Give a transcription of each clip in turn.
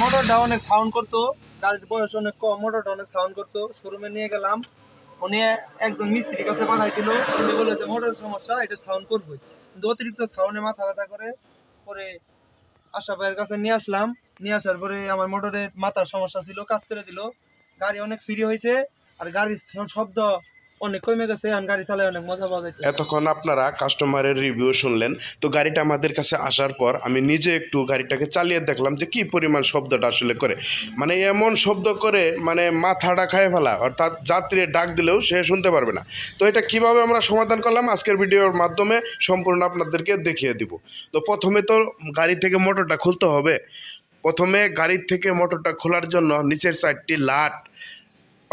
মোটরটা অনেক সাউন্ড করতো গাড়ির বয়স অনেক কম মোটরটা অনেক সাউন্ড করতো। শোরুমে নিয়ে গেলাম, উনি একজন মিস্ত্রির কাছে পাঠাইছিল, উনি বলে যে মোটরের সমস্যা, এটা সাউন্ড করবে কিন্তু অতিরিক্ত সাউন্ডে মাথা ব্যথা করে, পরে আশা ভাইয়ের কাছে নিয়ে আসলাম। নিয়ে আসার পরে আমার মোটরের মাথার সমস্যা ছিল, কাজ করে দিল। গাড়ি অনেক ফ্রি হয়েছে আর গাড়ির শব্দ এতক্ষণ আপনারা কাস্টমারের রিভিউ শুনলেন। তো গাড়িটা আমাদের কাছে আসার পর আমি নিজে একটু গাড়িটাকে চালিয়ে দেখলাম যে কি পরিমাণ শব্দটা আসলে করে। মানে এমন শব্দ করে মানে মাথাটা খায় ফেলা, অর্থাৎ যাত্রী ডাক দিলেও সে শুনতে পারবে না। তো এটা কীভাবে আমরা সমাধান করলাম? আজকের ভিডিওর মাধ্যমে সম্পূর্ণ আপনাদেরকে দেখিয়ে দিব। তো প্রথমে তো গাড়ি থেকে মোটরটা খুলতে হবে। প্রথমে গাড়ির থেকে মোটরটা খোলার জন্য নিচের চারটি লাট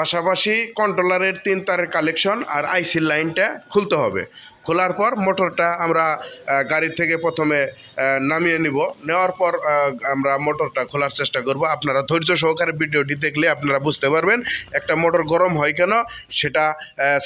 পাশাপাশি কন্ট্রোলারের তিন তারের কালেকশন আর আইসির লাইনটা খুলতে হবে। খোলার পর মোটরটা আমরা গাড়ি থেকে প্রথমে নামিয়ে নিব। নেওয়ার পর আমরা মোটরটা খোলার চেষ্টা করব। আপনারা ধৈর্য সহকারে ভিডিওটি দেখলে আপনারা বুঝতে পারবেন একটা মোটর গরম হয় কেন সেটা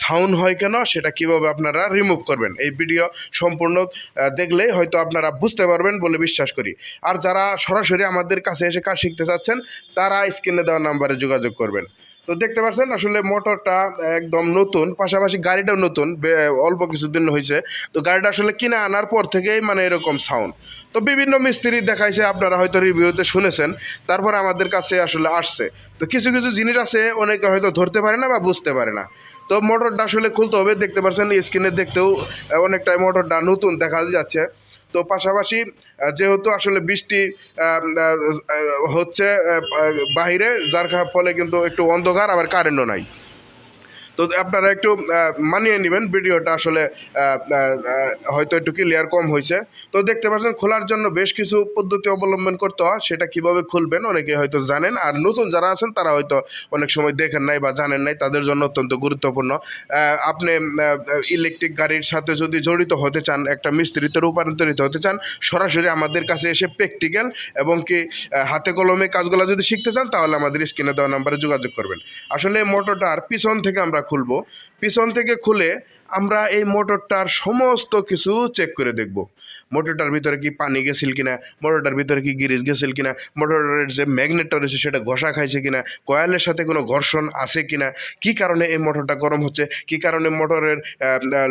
সাউন্ড হয় কেন সেটা কীভাবে আপনারা রিমুভ করবেন। এই ভিডিও সম্পূর্ণ আহ, দেখলে হয়তো আপনারা বুঝতে পারবেন বলে বিশ্বাস করি। আর যারা সরাসরি আমাদের কাছে এসে কাজ শিখতে চাচ্ছেন তারা স্ক্রিনে দেওয়া নাম্বারে যোগাযোগ করবেন। তো দেখতে পাচ্ছেন আসলে মোটরটা একদম নতুন, পাশাপাশি গাড়িটাও নতুন অল্প কিছুদিন হয়েছে। তো গাড়িটা আসলে কিনে আনার পর থেকেই মানে এরকম সাউন্ড তো বিভিন্ন মিস্ত্রি দেখাইছে, আপনারা হয়তো রিভিউতে শুনেছেন, তারপর আমাদের কাছে আসলে আসছে। তো কিছু কিছু জিনিস আছে, অনেকে হয়তো ধরতে পারে না বা বুঝতে পারে না। তো মোটরটা আসলে খুলতে হবে, দেখতে পাচ্ছেন স্ক্রিনে দেখতেও অনেকটাই মোটরটা নতুন দেখা যাচ্ছে। তো পাশাপাশি যেহেতু আসলে বৃষ্টি হচ্ছে বাহিরে, যার ফলে কিন্তু একটু অন্ধকার, আবার কারেন্টও নাই। তো আপনারা একটু মানিয়ে নেবেন ভিডিওটা আসলে হয়তো একটু ক্লিয়ার কম হয়েছে। তো দেখতে পাচ্ছেন, খোলার জন্য বেশ কিছু পদ্ধতি অবলম্বন করতে হয়, সেটা কীভাবে খুলবেন অনেকে হয়তো জানেন, আর নতুন যারা আছেন তারা হয়তো অনেক সময় দেখেন নাই বা জানেন নাই, তাদের জন্য অত্যন্ত গুরুত্বপূর্ণ। আপনি ইলেকট্রিক গাড়ির সাথে যদি জড়িত হতে চান, একটা মিস্ত্রিতে রূপান্তরিত হতে চান, সরাসরি আমাদের কাছে এসে প্র্যাকটিক্যাল এবং কি হাতে কলমে কাজগুলো যদি শিখতে চান, তাহলে আমাদের স্ক্রিনে দেওয়া নাম্বারে যোগাযোগ করবেন। আসলে মোটরটার পিছন থেকে আমরা খুলবো। পিছন থেকে খুলে আমরা এই মোটরটার সমস্ত কিছু চেক করে দেখব। মোটরটার ভিতরে কি পানি গেছিল কিনা? মোটরটার ভিতরে কি গিরিজ গেছিল কিনা? মোটরের যে ম্যাগনেটটা রয়েছে সেটা ঘষা খাইছে কিনা? কয়েলের সাথে কোনো ঘর্ষণ আছে কিনা? কি কারণে এই মোটরটা গরম হচ্ছে? কি কারণে মোটরের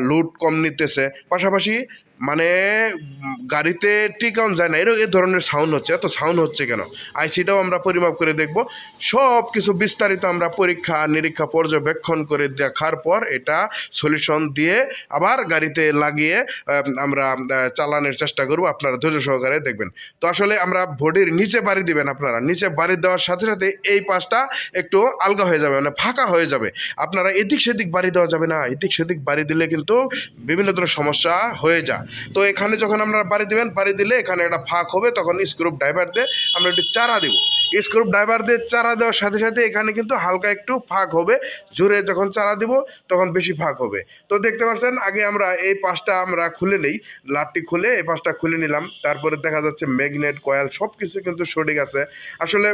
লোড কম নিতেছে? পাশাপাশি মানে গাড়িতে টিকাউন যায় না। এরকম এ ধরনের সাউন্ড হচ্ছে। এত সাউন্ড হচ্ছে কেন? আইসিটাও আমরা পরিমাপ করে দেখব। সব কিছু বিস্তারিত আমরা পরীক্ষা, নিরীক্ষা, পর্যবেক্ষণ করে দেখার পর এটা সলিউশন দিয়ে আবার গাড়িতে লাগিয়ে আমরা চালানোর চেষ্টা করব। আপনারা ধৈর্য সহকারে দেখবেন। তো আসলে আমরা বডির নিচে বাড়ি দিবেন আপনারা। নিচে বাড়ি দেওয়ার সাথে সাথে এই পাশটা একটু আলগা হয়ে যাবে মানে ফাঁকা হয়ে যাবে। আপনারা এদিক সেদিক বাড়ি দেওয়া যাবে না। এদিক সেদিক বাড়ি দিলে কিন্তু বিভিন্ন ধরনের সমস্যা হয়ে যায়। তো এখানে যখন আমরা বাড়ি দিবেন, বাড়ি দিলে এখানে একটা ফাঁক হবে, তখন স্ক্রুপ ড্রাইভার দিয়ে আমরা একটু চারা দিব। স্ক্রুপ ড্রাইভার দিয়ে চারা দেওয়ার সাথে সাথে এখানে কিন্তু হালকা একটু ফাঁক হবে। জোরে যখন চারা দিব, তখন বেশি ফাঁক হবে। তো দেখতে পাচ্ছেন, আগে আমরা এই পাশটা আমরা খুলে নেই, লাটটি খুলে এই পাশটা খুলে নিলাম। তারপরে দেখা যাচ্ছে ম্যাগনেট, কয়েল সব কিছু কিন্তু সঠিক আছে। আসলে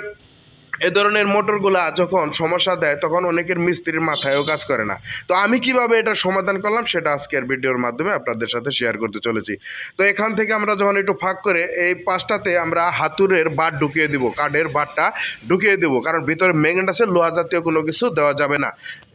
এ ধরনের মোটরগুলা যখন সমস্যা দেয়, তখন অনেকের মিস্ত্রির মাথায়ও কাজ করে না। তো আমি কীভাবে এটা সমাধান করলাম, সেটা আজকের ভিডিওর মাধ্যমে আপনাদের সাথে শেয়ার করতে চলেছি। তো এখান থেকে আমরা যখন একটু ফাঁক করে, এই পাশটাতে আমরা হাতুরের বাট ঢুকিয়ে দিব, কাঠের বাটটা ঢুকিয়ে দেবো। কারণ ভিতরে ম্যাগনেট আছে, লোহা জাতীয় কোনো কিছু দেওয়া যাবে না।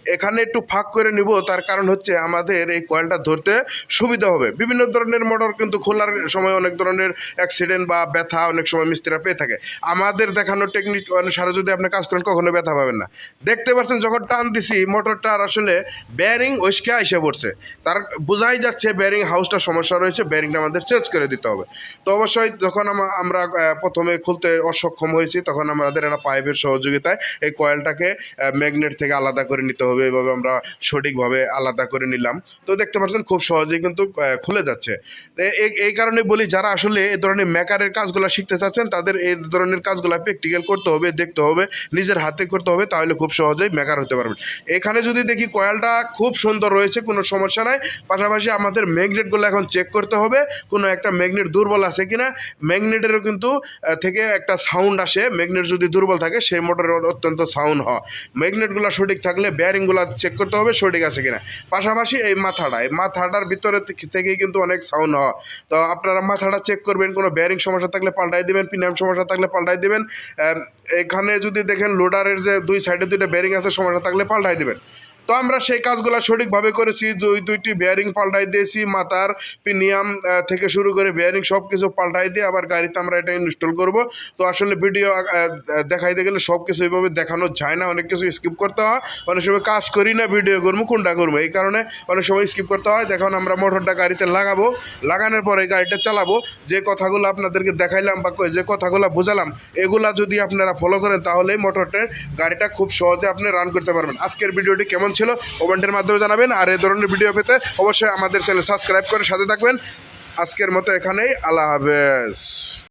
এখানে একটু ফাঁক করে নিব, তার কারণ হচ্ছে আমাদের এই কয়েলটা ধরতে সুবিধা হবে। বিভিন্ন ধরনের মোটর কিন্তু খোলার সময় অনেক ধরনের অ্যাক্সিডেন্ট বা ব্যথা অনেক সময় মিস্ত্রিরা পেয়ে থাকে। আমাদের দেখানো টেকনিক অনুসারে যদি আপনি কাজ করেন কখনো ব্যথা পাবেন না। দেখতে পাচ্ছেন যখন টান দিছি মোটরটার আসলে ব্যারিং ওইসকে এসে পড়ছে। তার বোঝাই যাচ্ছে ব্যারিং হাউসটা সমস্যা রয়েছে ব্যারিংটা আমাদের চেঞ্জ করে দিতে হবে। তো অবশ্যই যখন আমা- আমরা প্রথমে খুলতে অসক্ষম হয়েছি, তখন আমাদের একটা পাইপের সহযোগিতায় এই কয়েলটাকে ম্যাগনেট থেকে আলাদা করে নিতে হবে। এভাবে আমরা সঠিকভাবে আলাদা করে নিলাম। তো দেখতে পাচ্ছেন খুব সহজেই কিন্তু খুলে যাচ্ছে। এই- কারণে বলি, যারা আসলে এই ধরনের মেকারের কাজগুলো শিখতে চাচ্ছেন, তাদের এই ধরনের কাজগুলো প্র্যাকটিক্যাল করতে হবে, দেখতে হবে, নিজের হাতে করতে হবে, তাহলে খুব সহজেই মেকার হতে পারবেন। এখানে যদি দেখি কয়েলটা খুব সুন্দর রয়েছে, কোনো সমস্যা নাই। পাশাপাশি আমাদের ম্যাগনেটগুলো এখন চেক করতে হবে, কোনো একটা ম্যাগনেট দুর্বল আছে কিনা। ম্যাগনেটেরও কিন্তু থেকে একটা সাউন্ড আসে। ম্যাগনেট যদি দুর্বল থাকে, সেই মোটরের অত্যন্ত সাউন্ড হয়। ম্যাগনেটগুলো সঠিক থাকলে বেয়ারিং বেয়ারিংগুলো চেক করতে হবে, সঠিক আছে কিনা। পাশাপাশি এই মাথাটা, এই মাথাটার ভিতরে থেকে- থেকেই কিন্তু অনেক সাউন্ড হওয়া তো আপনারা মাথাটা চেক করবেন, কোনো ব্যারিং সমস্যা থাকলে পাল্টাই দেবেন পিনাম সমস্যা থাকলে পাল্টাই দেবেন এখানে যদি দেখেন লোডারের যে দুই সাইডে দুইটা বেয়ারিং আছে, সমস্যা থাকলে পাল্টাই দিবেন। তো আমরা সেই কাজগুলো সঠিকভাবে করেছি। দুই, দুইটি বেয়ারিং পাল্টাই দিয়েছি, মাথার পিনিয়াম থেকে শুরু করে বেয়ারিং সব কিছু পাল্টাই দিয়ে আবার গাড়িতে আমরা এটা ইনস্টল করব। তো আসলে ভিডিও দেখাইতে গেলে সব কিছু এইভাবে দেখানো যায় না। অনেক কিছু স্কিপ করতে হয়। অনেক সময় কাজ করি না ভিডিও করব, কোনটা করব? এই কারণে অনেক সময় স্কিপ করতে হয়। দেখুন, আমরা মোটরটা গাড়িতে লাগাবো। লাগানোর পরে গাড়িটা চালাবো। যে কথাগুলো আপনাদেরকে দেখাইলাম বা যে কথাগুলো বোঝালাম, এগুলা যদি আপনারা ফলো করেন তাহলে মোটরটার গাড়িটা খুব সহজে আপনি রান করতে পারবেন। আজকের ভিডিওটি কেমন ছিল, কমেন্টের মাধ্যমে জানাবেন। আর এই ধরনের ভিডিও পেতে অবশ্যই আমাদের চ্যানেল সাবস্ক্রাইব করে সাথে থাকবেন। আজকের মতো এখানেই, আল্লাহ হাফেজ।